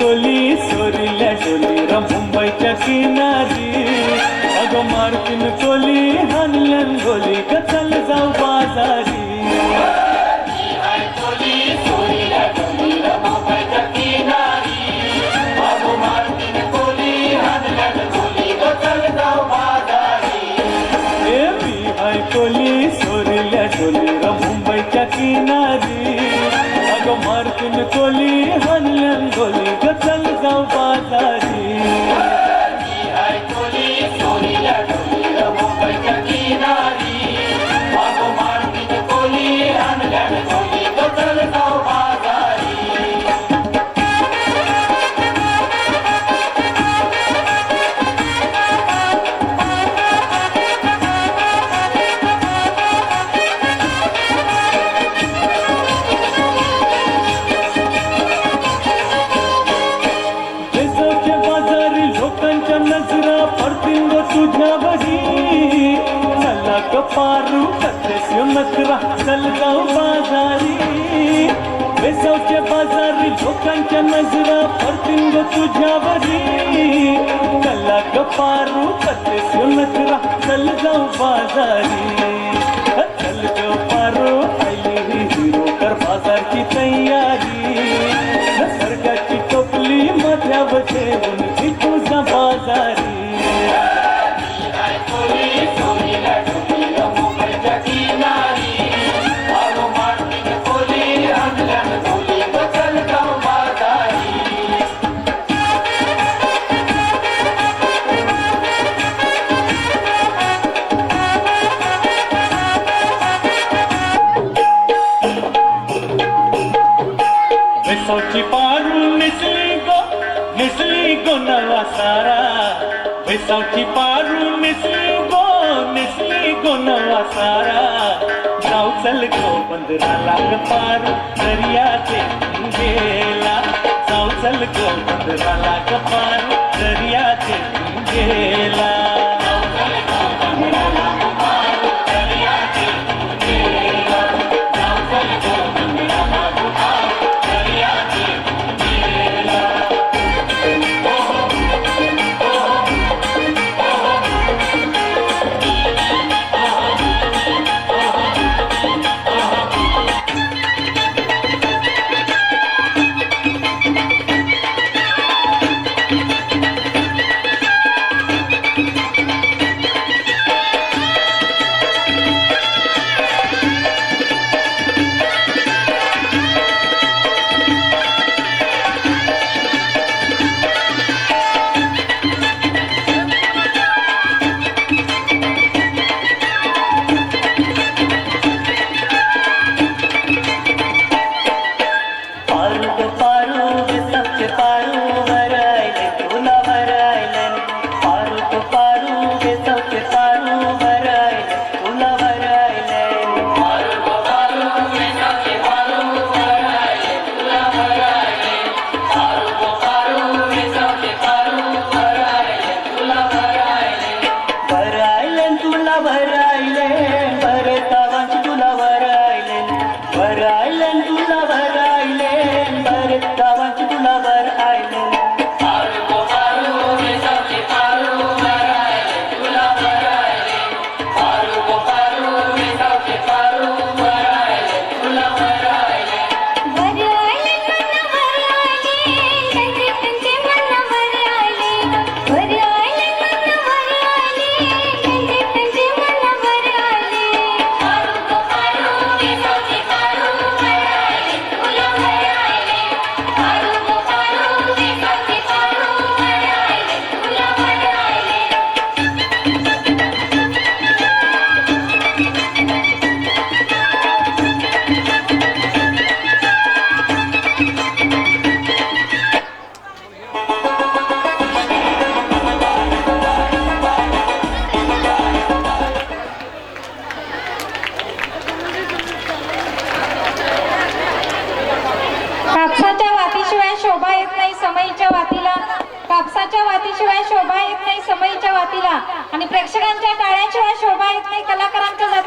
कली सोरीला डोली र मुंबईच्या किनारी पारू कथेस्य चल जाऊ बाजारी। देशाच्या बाजारी लोकांच्या नजरा पडतील ग तुझ्यावरी चला ग पारू कथेस्य चल जाऊ बाजारी। निसली गो सारा। वेसाची पारू निसली गो निसली गो सारा। जाऊ चल गो बंदराला ग पारू दर्याचे गेला जाऊ चल गो बंदराला पारू दर्याचे गेला कापसाच्या वातीशिवाय शोभा येत नाही समईच्या वातीला. कापसाच्या वातीशिवाय शोभा येत नाही समईच्या वातीला. आणि प्रेक्षकांच्या टाळ्याशिवाय शोभा येत नाही कलाकारांच्या जाती